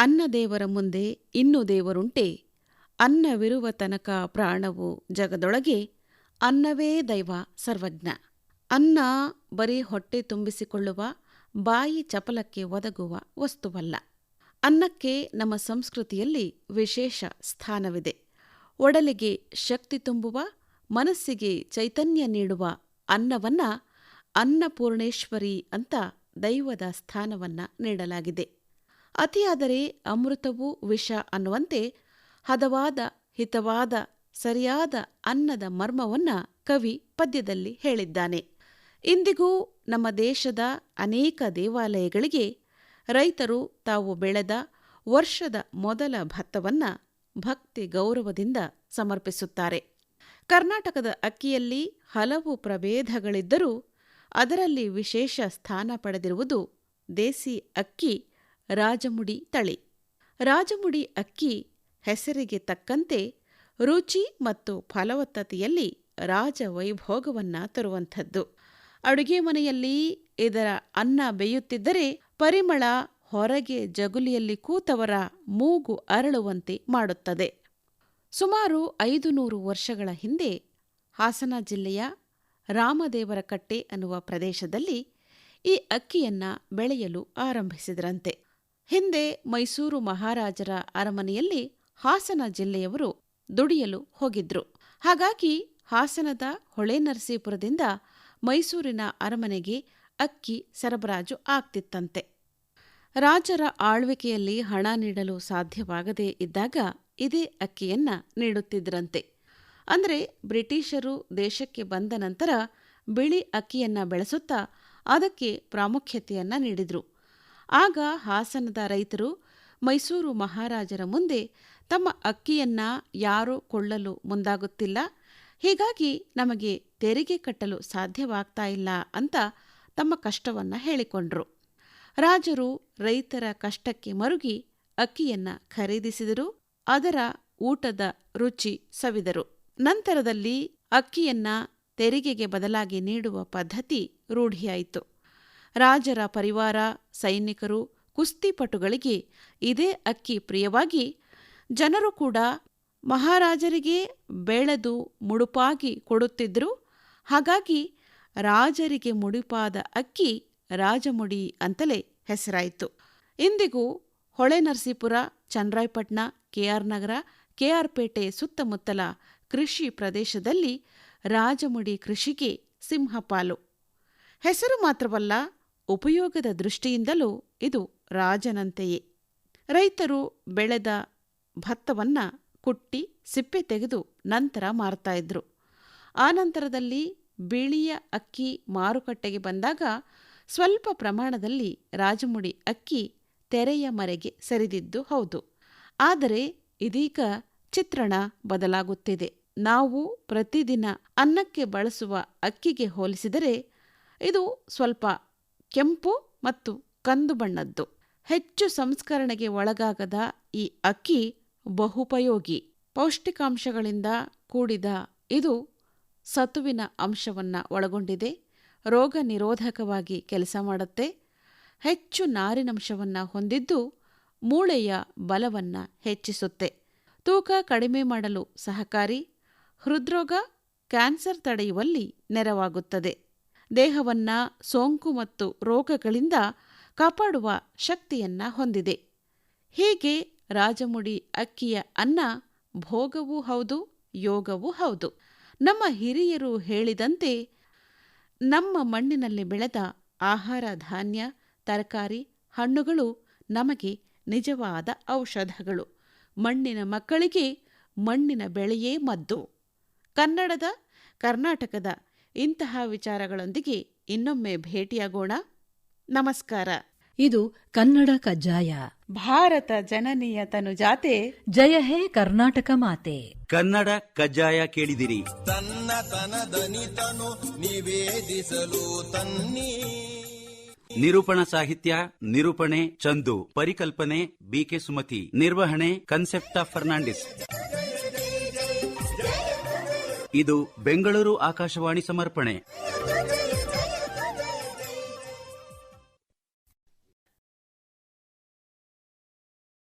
ಅನ್ನ ದೇವರ ಮುಂದೆ ಇನ್ನು ದೇವರುಂಟೆ. ಅನ್ನವಿರುವ ತನಕ ಪ್ರಾಣವು ಜಗದೊಳಗೆ ಅನ್ನವೇ ದೈವ ಸರ್ವಜ್ಞ. ಅನ್ನ ಬರೀ ಹೊಟ್ಟೆ ತುಂಬಿಸಿಕೊಳ್ಳುವ, ಬಾಯಿ ಚಪಲಕ್ಕೆ ಒದಗುವ ವಸ್ತುವಲ್ಲ. ಅನ್ನಕ್ಕೆ ನಮ್ಮ ಸಂಸ್ಕೃತಿಯಲ್ಲಿ ವಿಶೇಷ ಸ್ಥಾನವಿದೆ. ಒಡಲಿಗೆ ಶಕ್ತಿ ತುಂಬುವ, ಮನಸ್ಸಿಗೆ ಚೈತನ್ಯ ನೀಡುವ ಅನ್ನವನ್ನ ಅನ್ನಪೂರ್ಣೇಶ್ವರಿ ಅಂತ ದೈವದ ಸ್ಥಾನವನ್ನ ನೀಡಲಾಗಿದೆ. ಅತಿಯಾದರೆ ಅಮೃತವು ವಿಷ ಅನ್ನುವಂತೆ ಹದವಾದ, ಹಿತವಾದ, ಸರಿಯಾದ ಅನ್ನದ ಮರ್ಮವನ್ನ ಕವಿ ಪದ್ಯದಲ್ಲಿ ಹೇಳಿದ್ದಾನೆ. ಇಂದಿಗೂ ನಮ್ಮ ದೇಶದ ಅನೇಕ ದೇವಾಲಯಗಳಿಗೆ ರೈತರು ತಾವು ಬೆಳೆದ ವರ್ಷದ ಮೊದಲ ಭತ್ತವನ್ನ ಭಕ್ತಿ ಗೌರವದಿಂದ ಸಮರ್ಪಿಸುತ್ತಾರೆ. ಕರ್ನಾಟಕದ ಅಕ್ಕಿಯಲ್ಲಿ ಹಲವು ಪ್ರಭೇದಗಳಿದ್ದರೂ ಅದರಲ್ಲಿ ವಿಶೇಷ ಸ್ಥಾನ ಪಡೆದಿರುವುದು ದೇಸಿ ಅಕ್ಕಿ ರಾಜಮುಡಿ ತಳಿ. ರಾಜಮುಡಿ ಅಕ್ಕಿ ಹೆಸರಿಗೆ ತಕ್ಕಂತೆ ರುಚಿ ಮತ್ತು ಫಲವತ್ತತೆಯಲ್ಲಿ ರಾಜವೈಭೋಗವನ್ನ ತರುವಂಥದ್ದು. ಅಡುಗೆ ಮನೆಯಲ್ಲಿ ಇದರ ಅನ್ನ ಬೇಯುತ್ತಿದ್ದರೆ ಪರಿಮಳ ಹೊರಗೆ ಜಗುಲಿಯಲ್ಲಿ ಕೂತವರ ಮೂಗು ಅರಳುವಂತೆ ಮಾಡುತ್ತದೆ. ಸುಮಾರು ಐದು ನೂರು ವರ್ಷಗಳ ಹಿಂದೆ ಹಾಸನ ಜಿಲ್ಲೆಯ ರಾಮದೇವರಕಟ್ಟೆ ಅನ್ನುವ ಪ್ರದೇಶದಲ್ಲಿ ಈ ಅಕ್ಕಿಯನ್ನ ಬೆಳೆಯಲು ಆರಂಭಿಸಿದರಂತೆ. ಹಿಂದೆ ಮೈಸೂರು ಮಹಾರಾಜರ ಅರಮನೆಯಲ್ಲಿ ಹಾಸನ ಜಿಲ್ಲೆಯವರು ದುಡಿಯಲು ಹೋಗಿದ್ರು. ಹಾಗಾಗಿ ಹಾಸನದ ಹೊಳೆನರಸೀಪುರದಿಂದ ಮೈಸೂರಿನ ಅರಮನೆಗೆ ಅಕ್ಕಿ ಸರಬರಾಜು ಆಗ್ತಿತ್ತಂತೆ. ರಾಜರ ಆಳ್ವಿಕೆಯಲ್ಲಿ ಹಣ ನೀಡಲು ಸಾಧ್ಯವಾಗದೇ ಇದ್ದಾಗ ಇದೇ ಅಕ್ಕಿಯನ್ನ ನೀಡುತ್ತಿದ್ರಂತೆ. ಅಂದರೆ ಬ್ರಿಟಿಷರು ದೇಶಕ್ಕೆ ಬಂದ ನಂತರ ಬಿಳಿ ಅಕ್ಕಿಯನ್ನ ಬೆಳೆಸುತ್ತಾ ಅದಕ್ಕೆ ಪ್ರಾಮುಖ್ಯತೆಯನ್ನ ನೀಡಿದ್ರು. ಆಗ ಹಾಸನದ ರೈತರು ಮೈಸೂರು ಮಹಾರಾಜರ ಮುಂದೆ ತಮ್ಮ ಅಕ್ಕಿಯನ್ನ ಯಾರೂ ಕೊಳ್ಳಲು ಮುಂದಾಗುತ್ತಿಲ್ಲ. ಹೀಗಾಗಿ ನಮಗೆ ತೆರಿಗೆ ಕಟ್ಟಲು ಸಾಧ್ಯವಾಗ್ತಾ ಇಲ್ಲ ಅಂತ ತಮ್ಮ ಕಷ್ಟವನ್ನ ಹೇಳಿಕೊಂಡ್ರು. ರಾಜರು ರೈತರ ಕಷ್ಟಕ್ಕೆ ಮರುಗಿ ಅಕ್ಕಿಯನ್ನ ಖರೀದಿಸಿದರು. ಅದರ ಊಟದ ರುಚಿ ಸವಿದರು. ನಂತರದಲ್ಲಿ ಅಕ್ಕಿಯನ್ನ ತೆರಿಗೆಗೆ ಬದಲಾಗಿ ನೀಡುವ ಪದ್ಧತಿ ರೂಢಿಯಾಯಿತು. ರಾಜರ ಪರಿವಾರ, ಸೈನಿಕರು, ಕುಸ್ತಿಪಟುಗಳಿಗೆ ಇದೇ ಅಕ್ಕಿ ಪ್ರಿಯವಾಗಿ ಜನರು ಕೂಡ ಮಹಾರಾಜರಿಗೆ ಬೆಳೆದು ಮುಡುಪಾಗಿ ಕೊಡುತ್ತಿದ್ದರು. ಹಾಗಾಗಿ ರಾಜರಿಗೆ ಮುಡಿಪಾದ ಅಕ್ಕಿ ರಾಜಮುಡಿ ಅಂತಲೇ ಹೆಸರಾಯಿತು. ಇಂದಿಗೂ ಹೊಳೆನರಸೀಪುರ ಚಂದ್ರಾಯಪಟ್ಟಣ ಕೆಆರ್ ನಗರ, ಕೆಆರ್ ಪೇಟೆ ಸುತ್ತಮುತ್ತಲ ಕೃಷಿ ಪ್ರದೇಶದಲ್ಲಿ ರಾಜಮುಡಿ ಕೃಷಿಗೆ ಸಿಂಹಪಾಲು. ಹೆಸರು ಮಾತ್ರವಲ್ಲ ಉಪಯೋಗದ ದೃಷ್ಟಿಯಿಂದಲೂ ಇದು ರಾಜನಂತೆಯೇ. ರೈತರು ಬೆಳೆದ ಭತ್ತವನ್ನ ಕುಟ್ಟಿ ಸಿಪ್ಪೆ ತೆಗೆದು ನಂತರ ಮಾರ್ತಾ ಇದ್ರು. ಆನಂತರದಲ್ಲಿ ಬಿಳಿಯ ಅಕ್ಕಿ ಮಾರುಕಟ್ಟೆಗೆ ಬಂದಾಗ ಸ್ವಲ್ಪ ಪ್ರಮಾಣದಲ್ಲಿ ರಾಜಮುಡಿ ಅಕ್ಕಿ ತೆರೆಯ ಮರೆಗೆ ಸರಿದಿದ್ದು ಹೌದು. ಆದರೆ ಇದೀಗ ಚಿತ್ರಣ ಬದಲಾಗುತ್ತಿದೆ. ನಾವು ಪ್ರತಿದಿನ ಅನ್ನಕ್ಕೆ ಬಳಸುವ ಅಕ್ಕಿಗೆ ಹೋಲಿಸಿದರೆ ಇದು ಸ್ವಲ್ಪ ಕೆಂಪು ಮತ್ತು ಕಂದು ಬಣ್ಣದ್ದು. ಹೆಚ್ಚು ಸಂಸ್ಕರಣೆಗೆ ಒಳಗಾಗದ ಈ ಅಕ್ಕಿ ಬಹುಪಯೋಗಿ. ಪೌಷ್ಟಿಕಾಂಶಗಳಿಂದ ಕೂಡಿದ ಇದು ಸತುವಿನ ಅಂಶವನ್ನ ಒಳಗೊಂಡಿದೆ. ರೋಗ ನಿರೋಧಕವಾಗಿ ಕೆಲಸ ಮಾಡುತ್ತೆ. ಹೆಚ್ಚು ನಾರಿನಂಶವನ್ನು ಹೊಂದಿದ್ದು ಮೂಳೆಯ ಬಲವನ್ನ ಹೆಚ್ಚಿಸುತ್ತೆ. ತೂಕ ಕಡಿಮೆ ಮಾಡಲು ಸಹಕಾರಿ. ಹೃದ್ರೋಗ, ಕ್ಯಾನ್ಸರ್ ತಡೆಯುವಲ್ಲಿ ನೆರವಾಗುತ್ತದೆ. ದೇಹವನ್ನ ಸೋಂಕು ಮತ್ತು ರೋಗಗಳಿಂದ ಕಾಪಾಡುವ ಶಕ್ತಿಯನ್ನ ಹೊಂದಿದೆ. ಹೀಗೆ ರಾಜಮುಡಿ ಅಕ್ಕಿಯ ಅನ್ನ ಭೋಗವೂ ಹೌದು, ಯೋಗವೂ ಹೌದು. ನಮ್ಮ ಹಿರಿಯರು ಹೇಳಿದಂತೆ ನಮ್ಮ ಮಣ್ಣಿನಲ್ಲಿ ಬೆಳೆದ ಆಹಾರ ಧಾನ್ಯ, ತರಕಾರಿ, ಹಣ್ಣುಗಳು ನಮಗೆ ನಿಜವಾದ ಔಷಧಗಳು. ಮಣ್ಣಿನ ಮಕ್ಕಳಿಗೆ ಮಣ್ಣಿನ ಬೆಳೆಯೇ ಮದ್ದು. ಕನ್ನಡದ, ಕರ್ನಾಟಕದ ಇಂತಹ ವಿಚಾರಗಳೊಂದಿಗೆ ಇನ್ನೊಮ್ಮೆ ಭೇಟಿಯಾಗೋಣ. ನಮಸ್ಕಾರ. ಇದು ಕನ್ನಡ ಕಜ್ಜಾಯ. ಭಾರತ ಜನನೀಯ ತನು ಜಾತೆ. ಜಯ ಹೇ ಕರ್ನಾಟಕ ಮಾತೆ. ಕನ್ನಡ ಕಜ್ಜಾಯ ಕೇಳಿದಿರಿ. ತನ್ನ ನಿರೂಪಣಾ ಸಾಹಿತ್ಯ ನಿರೂಪಣೆ ಚಂದು ಪರಿಕಲ್ಪನೆ ಬಿಕೆ ಸುಮತಿ ನಿರ್ವಹಣೆ ಕನ್ಸೆಪ್ಟ ಫರ್ನಾಂಡಿಸ್ ಇದು ಬೆಂಗಳೂರು ಆಕಾಶವಾಣಿ ಸಮರ್ಪಣೆ.